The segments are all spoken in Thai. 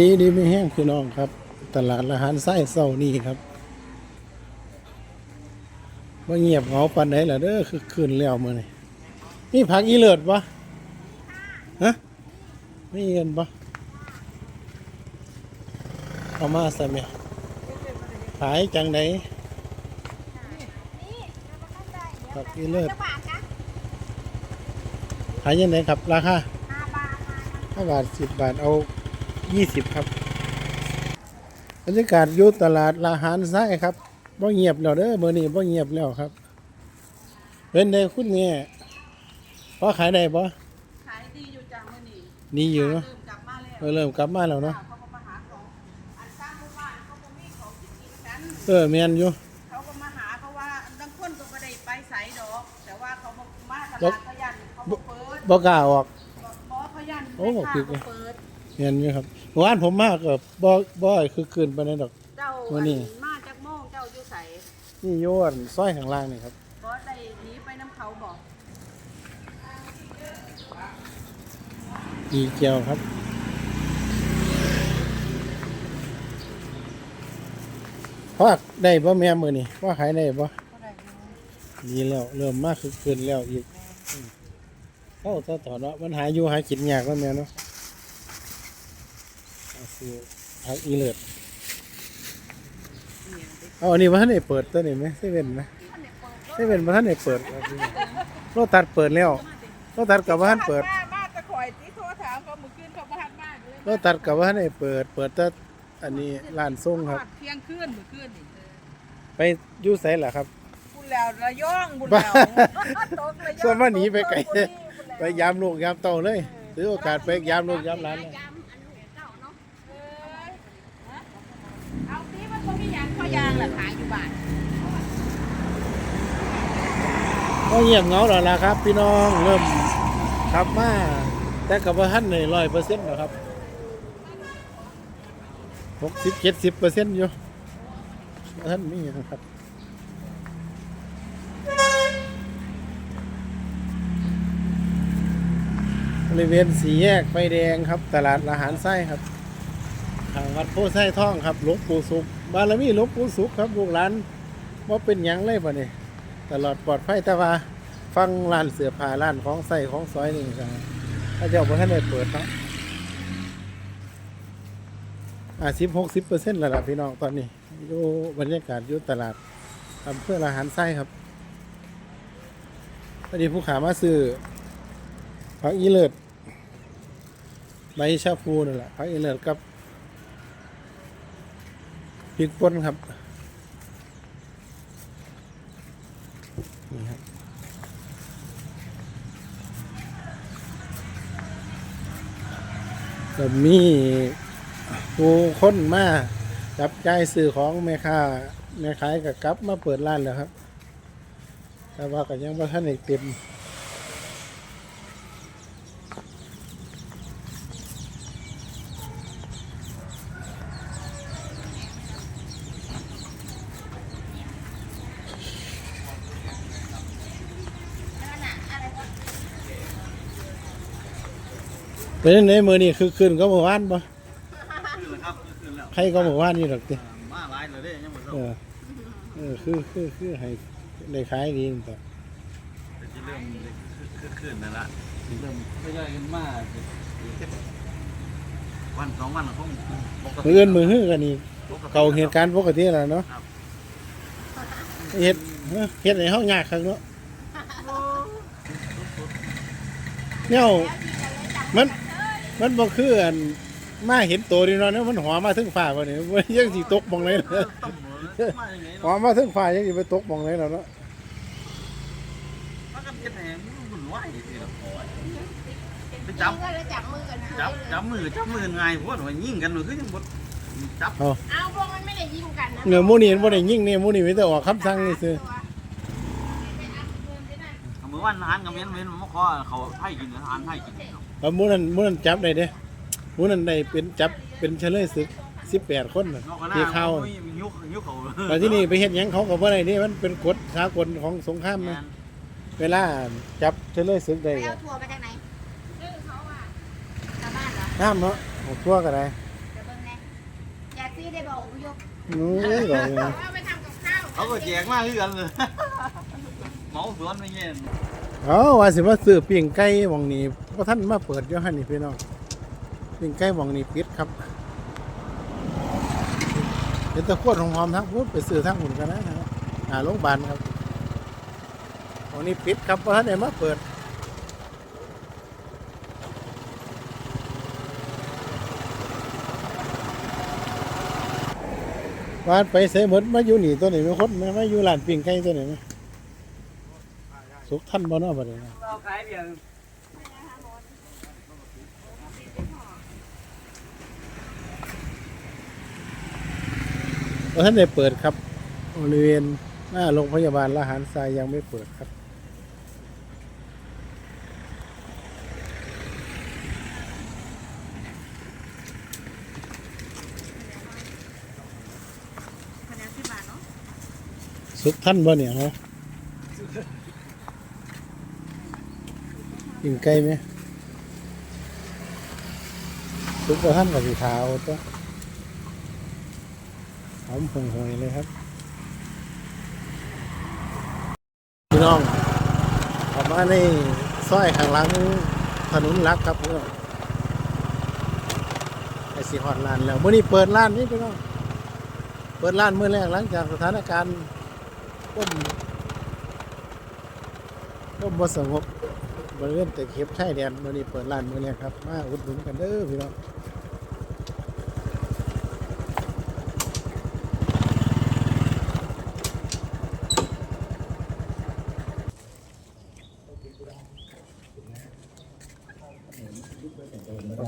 ดีดีไม่แห้งพี่น้องครับ ตลาดอาหารไส้เศร้านี่ครับว่าเงียบเหงาปันไหนล่ะเด้อคือคืนแล้วมื้อนี้นี่ผักอีเลิศปะฮะไม่เงินปะเอามาซะแม่ขายจังไหนผักอีเลิศขายยังไงครับราคาห้าบาทสิบบาทเอา ยี่สิบครับบรรยากาศอยุตลาดอาหารไส้ครับบ่เงียบแล้วเด้อเมื่อนี้บ่เงียบแล้วครับเป็นไดคุณแม่พอขายได้บ่ขายดีอยู่จังมื่อนี้ดีอยู่เนาะเริ่มกลับมาแล้วเออเริ่มกลับมาแล้วเนาะเขาก็มาหาของอันสร้างหมู่บ้านเขาก็มีของที่กินกันเออแม่นอยู่เขาก็มาหาเขาว่าบางคนก็ไม่ได้ไปใสดอก แต่ว่าเขาบอกมาตบ่ลาดเขายันเขาบ่เปิดบ่กล้าออกบอเขายันโอ้ไม่บอกค่ะผิดเลยเขาเปิด แม่นอยู่ครับเมื่อวานผมมาก็บ่บ่อยคือคืนปานนั้นดอก เจ้าวันนี้มาจากโมงเจ้าอยู่ใสนี่โยนซอยข้างล่างนี่ครับบอได้หนีไปน้ำเขาบอกดีเจียวครับพอได้บ่แม่มื้อนี้ว่าขายได้บ่เขาได้อยู่ดีแล้วเริ่มมากคือคืนแล้วอีกอืมเข้าต่อต่อเนาะมันหาอยู่หากินยากแล้วแม่เนาะ เอาซื้อผักอีเลิศเนี่ยเด็กเอาอันนี้ว่าท่านได้เปิดตัวนี้ไหมเซเว่นไหมท่านได้เปิดเซเว่นว่าท่านได้เปิดครับพี่โลตัดเปิดแล้วโลตัดกับว่าท่านเปิดมามาตะข่อยที่โทรถามเขาเมื่อคืนเขามาหันมากเลยโลตัดกับว่าท่านได้เปิด เปิดแต่อันนี้ร้านส่งครับเที่ยงคืนเมื่อคืนนี่เออไปอยู่ไสล่ะครับบุญแล้วระย่องบุญแล้วตกระย่องส่วนว่าหนีไปไกลบุญนี่บุญแล้วไปยามลูกยามเต่าเลยถือโอกาสไปยามลูกยามหลานเลย เออเอาตีมันก็มีหยังพอยายอยู่บ้านก็เงียบเหงาแล้วล่ะครับ พี่น้องเริ่มขับมาแต่กับว่าท่านในร้อยเปอร์เซ็นต์นะครับหกสิบเจ็ดสิบเปอร์เซ็นต์อยู่บ่ท่านมีนะครับบริเวณสี่แยกไฟแดงครับ ตลาดอาหารไส้ครับทางวัดโพไส้ท่องครับหลวงปู่สุข บารมีหลวงปู่สุขครับลูกหลานว่าเป็นหยังเลยป่ะนี่ตลอดปลอดภัยแต่ว่าฟังร้านเสือผ้าร้านของใส่ของซอยนี่ครับถ้าเจ้าบ่ท่านได้เปิดเนาะอ่าสิบหกสิบเปอร์เซ็นต์แล้วล่ะพี่น้องตอนนี้อยู่บรรยากาศอยู่ตลาดอำเภออาหารไส้ครับพอดีผู้ขามาซื้อผักอีเลิศใบชาพูนั่นแหละผักอีเลิศกับ ริกป่นครับนี่ครับก็มีผู้คนมาจับจ่ายซื้อของแม่ค้าแม่ขายกับกลับมาเปิดร้านแล้วครับ แต่ว่าก็ยังไม่ทันได้เต็ม เป็นยังไงมือนี่คือคืนก็เมื่อวานปะขึ้นแล้วครับขึ้นแล้วใครก็เมื่อวานนี่หรอกติมาหลายเลยเด้ยังบ่เอรู้อเออคือคือคือให้ได้ขายดีแต่แต่จะเริ่มขึ้นขึ้นนั่นละเริ่มไม่ได้กันมากวันสองวันคงปกติมืออื่นมือฮื้อกันนี่เก่าเหตุการณ์ปกติแล้วเนาะเฮ็ดเอ้อเฮ็ดในห้องยากครั้งเนาะเนี่ยมัน มันบ่คืออันมาเห็นตัวดีเนาะเนี่ยมันหัวมาถึงฟ้าบ่เนี่ยมันยังสิตกมองเลยต้องเหมือนมาอย่างไงหัวมาถึงฟ้ายังสิไปตกมองเลยแล้วเนาะมันกันเจ็ดแหงมันไหวสิละไปจับก็เลยจับมือกันจับจับมือจับมือไงพวกมันยิงกันมันคือยังบดจับ เอาเอาพวกมันไม่ได้ยิงกันนะเงือหมูนี่บ่ได้ยิงนี่หมูนี่มีแต่ออกคำสั่งนี่ซื่อเมื่อวันทานกับเม้นเม้นมันขอเขาให้กินทานให้กินเอาหมูนั้นหมูนั้นจับได้เด้หมูนั้นได้เป็นจับเป็นเฉลยศึก18คนน่ะนอกกันหน้าที่เข้ายุกยุกเขาแต่ที่นี่ไปเฮ็ดหยังเขาก็บ่ได้นี่มันเป็นกฎสากลของสงครามนะเวลาจับเฉลยศึกได้ไปก็เอาทัวร์ไปทางไหนเขาว่าชาวบ้านเหรอห้ามเนาะเอาทั่วก็ได้จะเบิ่งพี่ได้บอกยกโอ้ยบอกเลยว่าไปทำกับข้าวเขาก็แจกมากที่กันเลย เมาสวนไม่เงี้ยเอาว่าสิว่าซื้อปิ้งไก่หมองนี้เพราะท่านมาเปิดอยู่หั่นนี่พี่น้องปิ้งไก่หมองนี้ปิดครับเป็นตะโคตรหอมๆทั้งพูดไปซื้อทั้งหุ่นกันนะนะครับหาโรงพยาบาลครับหมองนี้ปิดครับเพราะท่านได้มาเปิดวาดไปเสยหมดมาอยู่หนีตัวนี้ไม่คดมามาอยู่ร้านปิ้งไก่ตัวนี้ไหม สุกท่านบ่เนาะบัดนี้นะเราขายเดียวเพราะท่านได้เปิดครับบริเวณหน้าโรงพยาบาลละหารทรายยังไม่เปิดครับคะแนนสิบบาทเนาะสุกท่านบ่เนี่ยฮะ ปิ้งไก่ไหมสุกบ่ท่านกับสีขาวตัวหอมหงหวยเลยครับ พี่น้องออกมาในซอยข้างหลังถนนลักครับพี่น้องไอสีฮอดร้านแล้วเมื่อนี้เปิดร้านนี่พี่น้องเปิดร้านเมื่อแรกหลังจากสถานการณ์ร่มร่มบ่สงบ บริเวณแต่เข็บชายแดนมื่อนี้เปิดร้านมื่อแรกครับ มาอุดหนุนกันเด้อพี่น้อง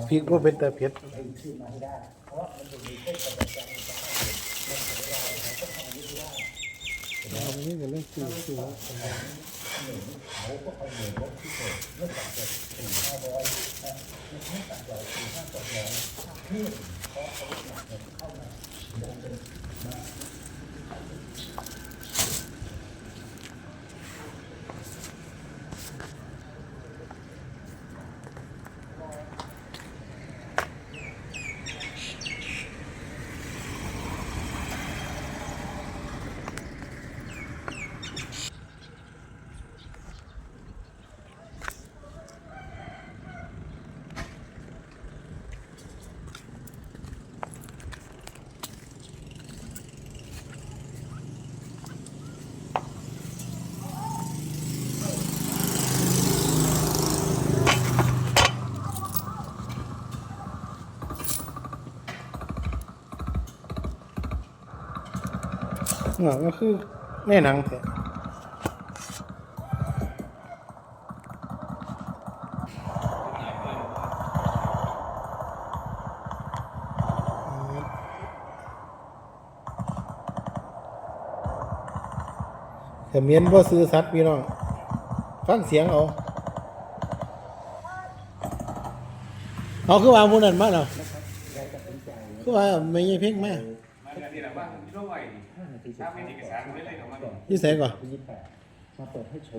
พริกว่าเป็นแต่เผ็ดเรื่องสูงาไม่ได้เรื่องสูสูอ่าก็คือในหนังแท้แต่เมียนบ่ซื้อสัตว์พี่น้อง ฟังเสียงเอาเอาคือว่ามูนันมาแล้วคือว่าไม่ใช่เพ่งมามันก็ที่เราว่าโรคไว ถ้าเป็นเอกสารไม่เลยของมันที่ใส่ก่อน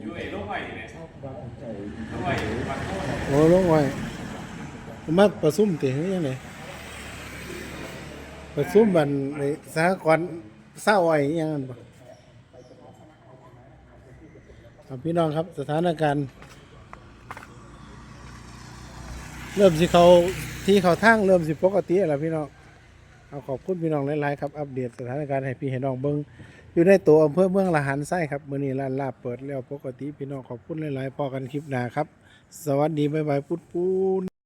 อยู่ไอ้โรคไวเนี่ยโรคไวมันโทษโอ้ลงไว้มาประซุ่มติหรือยังไงประซุ่มบันในสหกรณ์เศร้าไว้อิหยังนั้นบ่ครับพี่น้องครับสถานการณ์ เริ่มสิเขาที่เขาทางเริ่มสิปกติแล้วพี่น้อง เอาขอบคุณพี่น้องหลายๆครับอัปเดตสถานการณ์ให้พี่ให้น้องเบิ้งอยู่ในตัวอำเภอเมืองละหันไส้ครับมื้อนี้ร้านลาบเปิดแล้วปกติพี่น้องขอบคุณหลายๆพอกันคลิปหน้าครับ สวัสดีบ๊ายบายปุ๊ดปุ้น